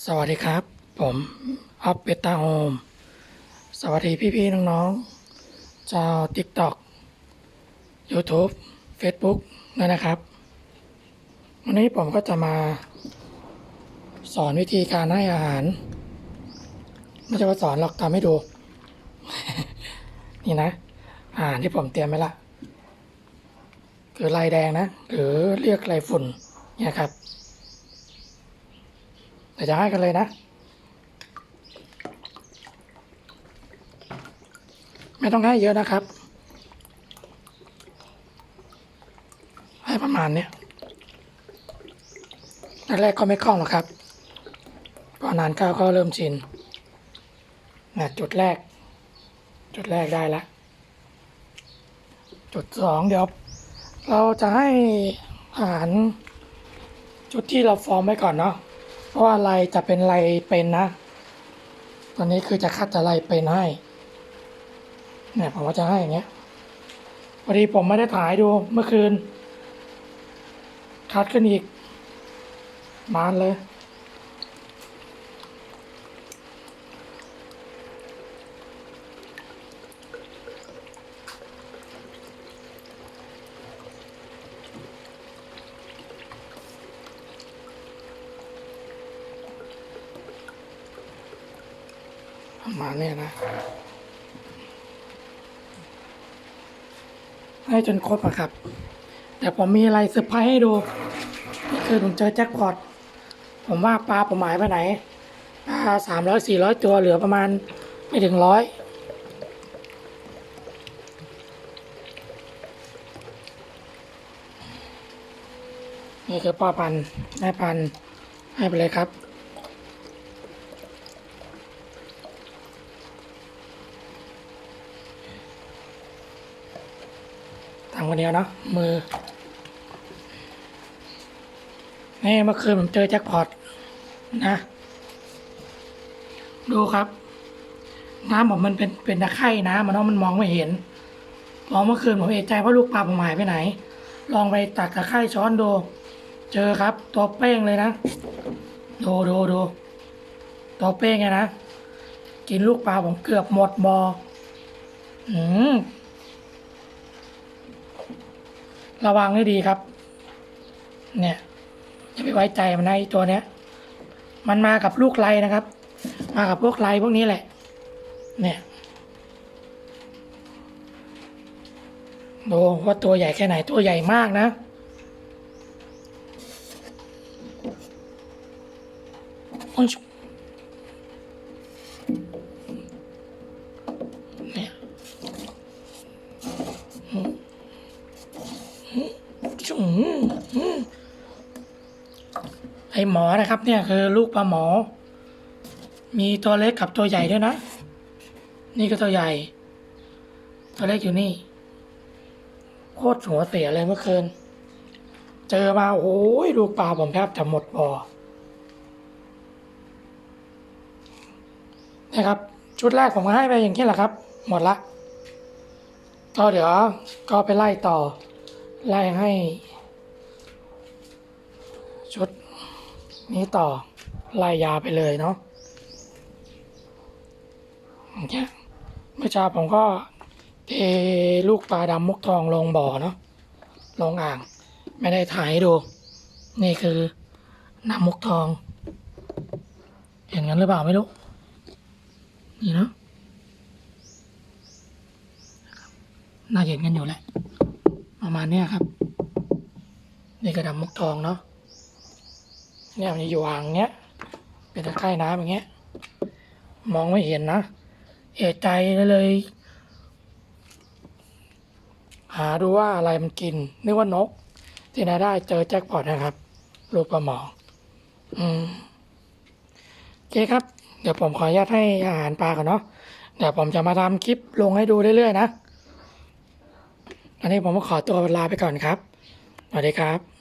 สวัสดีครับ ผมออฟเปตาโฮมสวัสดีพี่ๆน้องๆชาว TikTok YouTube Facebook ด้วยนะครับ วันนี้ผมก็จะมา สอนวิธีการให้อาหาร ไม่ใช่ว่าสอนหรอกทำให้ดู นี่นะ อาหารที่ผมเตรียมไว้ละคือลายแดงนะ หรือเรียกลายฝุ่นเนี่ยครับ ดี๋ยวจะให้กันเลยนะ ไม่ต้องให้เยอะนะครับ ให้ประมาณเนี้ยแรกๆก็ไม่คล่องหรอกครับ พอนานเข้าก็เริ่มชินนะจุดแรก จุดแรกได้ละจุดสองเดี๋ยวเราจะให้อาหารจุดที่เราฟอร์มไว้ก่อนเนาะ เพราะอะไรจะเป็นไรเป็นนะ ตอนนี้คือจะคัดจะไรเป็นให้เนี่ยผมว่าจะให้อย่างเงี้ยพอดีผมไม่ได้ถ่ายดูเมื่อคืน คัดขึ้นอีก มานเลย ประมาณนี้นะ ให้จนครบอะครับ แต่ผมมีอะไรเซอร์ไพรส์ให้ดูนี่คือผมเจอแจ็คพอตผมว่าปลาผมหายไปไหนปลาสามร้อยสี่ร้อยตัวเหลือประมาณไม่ถึงร้อยนี่คือพ่อพันธุ์แม่พันธุ์ให้ไปเลยครับ ทำคนเดียวเนาะมือนี่เมื่อคืนผมเจอแจ็คพอตนะ ดูครับ น้ำผมมันเป็นเป็นตะไคร่น้ำมันเนาะมันมองไม่เห็นลองเมื่อคืนผมเอะใจว่าลูกปลาผมหายไปไหน ลองไปตักตะไคร่ช้อนดู เจอครับ ตัวเป้งเลยนะดูดูดูตัวเป้งไงนะ กินลูกปลาผมเกือบหมดบอ่ออืม ระวังให้ดีครับ เนี่ยอย่าไปไว้ใจมันนะตัวเนี้ย มันมากับลูกไลนะครับ มากับพวกไลพวกนี้แหละ เนี่ยดูว่าตัวใหญ่แค่ไหนตัวใหญ่มากนะโไอหมอนะครับ เนี่ยคือลูกปลาหมอ มีตัวเล็กกับตัวใหญ่ด้วยนะ นี่ก็ตัวใหญ่ ตัวเล็กอยู่นี่ โคตรหัวเสียเลยเมื่อคืน เจอมาโอ้ยลูกปลาผมแทบจะหมดบ่อนะครับ ชุดแรกผมก็ให้ไปอย่างนี้แหละครับ หมดละก็เดี๋ยวก็ไปไล่ต่อ ไล่ให้ ชุดนี้ต่อล่ยยาไปเลยเนาะอย่างเงี้ยเมื่อเช้าผมก็เทลูกปลาดำมุกทองลงบ่อเนาะลงอ่าง ไม่ได้ถ่ายให้ดู นี่คือน้ำมุกทอง เห็นกันหรือเปล่าไม่รู้ นี่เนาะน่าเห็นกันอยู่แหละประมาณนี้ครับ นี่กระดำมุกทองเนาะ เนี่ยมันจะอยู่อ่างเงี้ยเป็นตะไคร่น้ำอย่างเงี้ย มองไม่เห็นนะ เอะใจเลย หาดูว่าอะไรมันกิน นึกว่านก ที่ไหนได้เจอแจ็คพอตนะครับลูกปลาหมอ อืมโอเคครับ เดี๋ยวผมขออนุญาตให้อาหารปลาก่อนเนาะ เดี๋ยวผมจะมาทำคลิปลงให้ดูเรื่อยๆนะ อันนี้ผมขอตัวลาไปก่อนครับ สวัสดีครับ